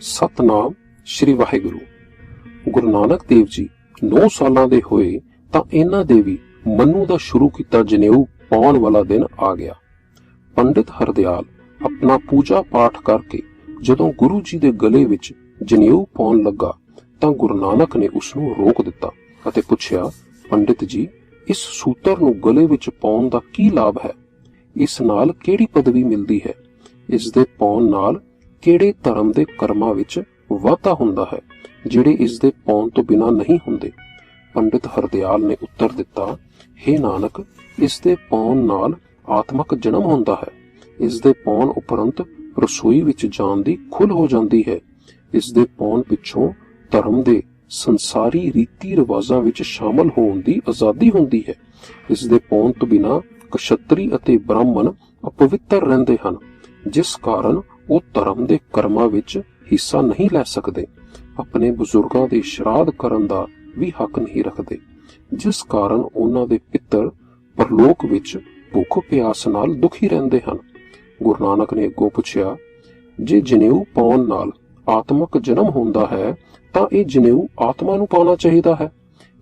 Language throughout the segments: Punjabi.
ਸਤਨਾਮ ਸ੍ਰੀ ਵਾਹਿਗੁਰੂ। ਗੁਰੂ ਨਾਨਕ ਦੇਵ ਜੀ 9 ਸਾਲਾਂ ਦੇ ਹੋਏ ਤਾਂ ਇਹਨਾਂ ਦੇ ਵੀ ਮੰਨੂ ਦਾ ਸ਼ੁਰੂ ਕੀਤਾ ਜਨੇਊ ਪਾਉਣ ਵਾਲਾ ਦਿਨ ਆ ਗਿਆ। ਪੰਡਿਤ ਹਰਦਿਆਲ ਆਪਣਾ ਪੂਜਾ ਪਾਠ ਕਰਕੇ ਜਦੋਂ ਗੁਰੂ ਜੀ ਦੇ ਗਲੇ ਵਿੱਚ ਜਨੇਊ ਪਾਉਣ ਲੱਗਾ ਤਾਂ ਗੁਰੂ ਨਾਨਕ ਨੇ ਉਸ ਨੂੰ ਰੋਕ ਦਿੱਤਾ ਅਤੇ ਪੁੱਛਿਆ, ਪੰਡਿਤ ਜੀ, ਇਸ ਸੂਤਰ ਨੂੰ ਗਲੇ ਵਿੱਚ ਪਾਉਣ ਦਾ ਕੀ ਲਾਭ ਹੈ? ਇਸ ਨਾਲ ਕਿਹੜੀ ਪਦਵੀ ਮਿਲਦੀ ਹੈ? ਇਸ ਦੇ ਪਾਉਣ ਨਾਲ ਕਿਹੜੇ ਧਰਮ ਦੇ ਕਰਮਾਂ ਵਿੱਚ ਵਾਧਾ ਹੁੰਦਾ ਹੈ, ਜਿਹੜੇ ਇਸ ਦੇ ਪਾਉਣ ਤੋਂ ਬਿਨਾਂ ਨਹੀਂ ਹੁੰਦੇ? ਪੰਡਿਤ ਹਰਦਿਆਲ ਨੇ ਉੱਤਰ ਦਿੱਤਾ हे ਨਾਨਕ, ਇਸ ਦੇ ਪਾਉਣ ਨਾਲ ਆਤਮਿਕ ਜਨਮ ਹੁੰਦਾ ਹੈ। ਇਸ ਦੇ ਪਾਉਣ ਉਪਰੰਤ ਰਸੋਈ ਵਿੱਚ ਜਾਣ ਦੀ ਖੁੱਲ ਹੋ ਜਾਂਦੀ ਹੈ। ਇਸ ਦੇ ਪਾਉਣ ਪਿੱਛੋਂ ਧਰਮ ਦੇ ਸੰਸਾਰੀ ਰੀਤੀ ਰਿਵਾਜ਼ਾਂ ਵਿੱਚ ਸ਼ਾਮਲ ਹੋਣ ਦੀ ਆਜ਼ਾਦੀ ਹੁੰਦੀ ਹੈ। ਇਸ ਦੇ ਪਾਉਣ ਤੋਂ ਬਿਨਾਂ ਕਸ਼ਤਰੀ ਅਤੇ ਬ੍ਰਾਹਮਣ ਅਪਵਿੱਤਰ ਰਹਿੰਦੇ ਹਨ। ਜਿਸ ਕਾਰਨ ਉਹ ਧਰਮ ਦੇ ਕਰਮਾਂ ਵਿੱਚ ਹਿੱਸਾ ਨਹੀਂ ਲੈ ਸਕਦੇ। ਆਪਣੇ ਬਜ਼ੁਰਗਾਂ ਦੇ ਸ਼ਰਾਧ ਕਰਨ ਦਾ ਵੀ ਹੱਕ ਨਹੀਂ ਰੱਖਦੇ। ਜਿਸ ਕਾਰਨ ਉਹਨਾਂ ਦੇ ਪਿੱਤਰ ਪਰਲੋਕ ਵਿੱਚ ਭੁੱਖ ਪਿਆਸ ਨਾਲ ਦੁਖੀ ਰਹਿੰਦੇ ਹਨ। ਗੁਰੂ ਨਾਨਕ ਨੇ ਅੱਗੋਂ ਪੁੱਛਿਆ, ਜੇ ਜਨੇਊ ਪਾਉਣ ਨਾਲ ਆਤਮਿਕ ਜਨਮ ਹੁੰਦਾ ਹੈ, ਤਾਂ ਇਹ ਜਨੇਊ ਆਤਮਾ ਨੂੰ ਪਾਉਣਾ ਚਾਹੀਦਾ ਹੈ।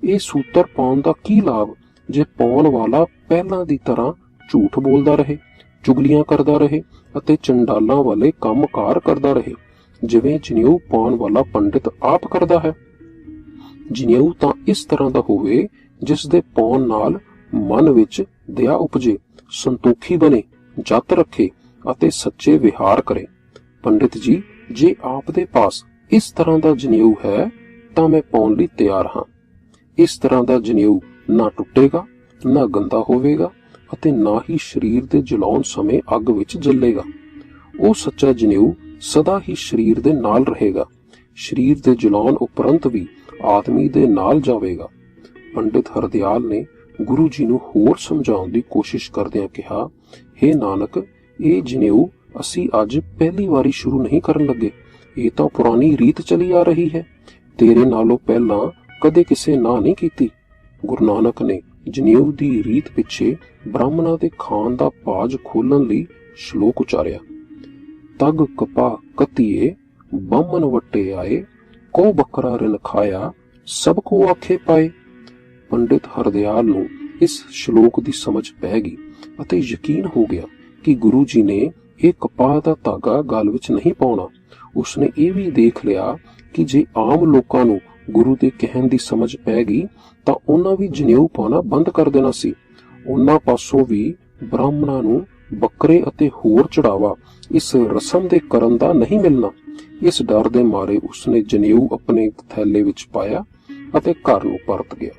ਇਹ ਸੂਤਰ ਪਾਉਣ ਦਾ ਕੀ ਲਾਭ? ਜੇ ਪਾਉਣ ਵਾਲਾ ਪਹਿਲਾਂ ਦੀ ਤਰ੍ਹਾਂ ਝੂਠ ਬੋਲਦਾ ਰਹੇ ਚੁਗਲੀਆਂ ਕਰਦਾ ਰਹੇ ਅਤੇ ਚੰਡਾਲਾਂ ਵਾਲੇ ਕੰਮਕਾਰ ਕਰਦਾ ਰਹੇ, ਜਿਵੇਂ ਜਨੇਊ ਪਾਉਣ ਵਾਲਾ ਪੰਡਿਤ ਆਪ ਕਰਦਾ ਹੈ। ਜਨੇਊ ਤਾਂ ਇਸ ਤਰ੍ਹਾਂ ਦਾ ਹੋਵੇ ਜਿਸ ਦੇ ਪਾਉਣ ਨਾਲ ਮਨ ਵਿੱਚ ਦਇਆ ਉਪਜੇ, ਸੰਤੋਖੀ ਬਣੇ, ਜਤ ਰੱਖੇ ਅਤੇ ਸੱਚੇ ਵਿਹਾਰ ਕਰੇ। ਪੰਡਿਤ ਜੀ, ਜੇ ਆਪ ਦੇ ਪਾਸ ਇਸ ਤਰ੍ਹਾਂ ਦਾ ਜਨੇਊ ਹੈ, ਤਾਂ ਮੈਂ ਪਾਉਣ ਲਈ ਤਿਆਰ ਹਾਂ। ਇਸ ਤਰ੍ਹਾਂ ਦਾ ਜਨੇਊ ਨਾ ਟੁੱਟੇਗਾ, ਨਾ ਗੰਦਾ ਹੋਵੇਗਾ ਅਤੇ ਨਾ ਹੀ ਸਰੀਰ ਦੇ ਜਲਾਉਣ ਸਮੇਂ ਅੱਗ ਵਿੱਚ ਜਲੇਗਾ। ਉਹ ਸੱਚਾ ਜਨੇਊ ਸਦਾ ਹੀ ਸਰੀਰ ਦੇ ਨਾਲ ਰਹੇਗਾ। ਸਰੀਰ ਦੇ ਜਲਾਉਣ ਉਪਰੰਤ ਵੀ ਆਦਮੀ ਦੇ ਨਾਲ ਜਾਵੇਗਾ। ਪੰਡਿਤ ਹਰਦਿਆਲ ਨੇ ਗੁਰੂ ਜੀ ਨੂੰ ਹੋਰ ਸਮਝਾਉਣ ਦੀ ਕੋਸ਼ਿਸ਼ ਕਰਦਿਆਂ ਕਿਹਾ हे ਨਾਨਕ, ਇਹ ਜਨੇਊ ਅਸੀਂ ਅੱਜ ਪਹਿਲੀ ਵਾਰੀ ਸ਼ੁਰੂ ਨਹੀਂ ਕਰਨ ਲੱਗੇ। ਇਹ ਤਾਂ ਪੁਰਾਣੀ ਰੀਤ ਚਲੀ ਆ ਰਹੀ ਹੈ। ਤੇਰੇ ਨਾਲੋਂ ਪਹਿਲਾਂ ਕਦੇ ਕਿਸੇ ਨਾ ਨਹੀਂ ਕੀਤੀ। ਗੁਰੂ ਨਾਨਕ ਨੇ ਜਨੇਊ ਦੀ ਰੀਤ ਪਿੱਛੇ ਬ੍ਰਾਹਮਣਾਂ ਦੇ ਖਾਨ ਦਾ ਪਾਜ ਖੋਲਣ ਲਈ ਸ਼ਲੋਕ ਉਚਾਰਿਆ। ਤਗ ਕਪਾ ਕਤੀਏ ਬਾਮਨ ਵਟੇ ਆਏ ਕੋ ਬੱਕਰਾ ਰਿਨ ਖਾਇਆ ਸਭ ਕੋ ਆਖੇ ਪਾਏ। ਪੰਡਿਤ ਹਰਦਿਆਲ ਨੂੰ ਇਸ ਸ਼ਲੋਕ ਦੀ ਸਮਝ ਪੈ ਗਈ ਅਤੇ ਯਕੀਨ ਹੋ ਗਿਆ ਕਿ ਗੁਰੂ ਜੀ ਨੇ ਇਹ ਕਪਾਹ ਦਾ ਧਾਗਾ ਗਲ ਵਿੱਚ ਨਹੀਂ ਪਾਉਣਾ। ਉਸਨੇ ਇਹ ਵੀ ਦੇਖ ਲਿਆ ਕਿ ਜੇ ਆਮ ਲੋਕਾਂ ਨੂੰ ਗੁਰੂ ਦੇ ਕਹਿਣ ਦੀ ਸਮਝ ਪੈ ਗਈ, ਤਾਂ ਉਹਨਾਂ ਵੀ ਜਨੇਊ ਪਾਉਣਾ ਬੰਦ ਕਰ ਦੇਣਾ ਸੀ। ਉਹਨਾਂ ਪਾਸੋਂ ਵੀ ਬ੍ਰਾਹਮਣਾਂ ਨੂੰ ਬੱਕਰੇ ਅਤੇ ਹੋਰ ਚੜਾਵਾ, ਇਸ ਰਸਮ ਦੇ ਕਰਨ ਦਾ ਨਹੀਂ ਮਿਲਣਾ। ਇਸ ਡਰ ਦੇ ਮਾਰੇ ਉਸਨੇ ਜਨੇਊ ਆਪਣੇ ਥੈਲੇ ਵਿੱਚ ਪਾਇਆ ਅਤੇ ਘਰ ਨੂੰ ਪਰਤ ਗਿਆ।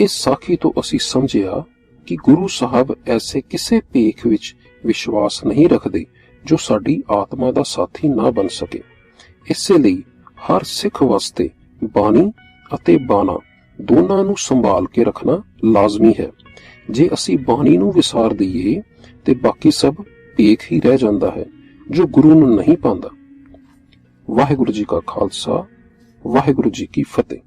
ਇਸ ਸਾਖੀ ਤੋਂ ਅਸੀਂ ਸਮਝਿਆ ਕਿ ਗੁਰੂ ਸਾਹਿਬ ਐਸੇ ਕਿਸੇ ਭੇਖ ਵਿੱਚ ਵਿਸ਼ਵਾਸ ਨਹੀਂ ਰੱਖਦੇ ਜੋ ਸਾਡੀ ਆਤਮਾ ਦਾ ਸਾਥੀ ਨਾ ਬਣ ਸਕੇ। ਇਸੇ ਲਈ ਹਰ ਸਿੱਖ ਵਾਸਤੇ ਬਾਣੀ ਅਤੇ ਬਾਣਾ ਦੋਨਾਂ ਨੂੰ ਸੰਭਾਲ ਕੇ ਰੱਖਣਾ ਲਾਜ਼ਮੀ ਹੈ। ਜੇ ਅਸੀਂ ਬਾਣੀ ਨੂੰ ਵਿਸਾਰ ਦਈਏ, ਤੇ ਬਾਕੀ ਸਭ ਭੇਖ ਹੀ ਰਹਿ ਜਾਂਦਾ ਹੈ, ਜੋ ਗੁਰੂ ਨੂੰ ਨਹੀਂ ਪਾਉਂਦਾ। ਵਾਹਿਗੁਰੂ ਜੀ ਕਾ ਖਾਲਸਾ, ਵਾਹਿਗੁਰੂ ਜੀ ਕੀ ਫਤਿਹ।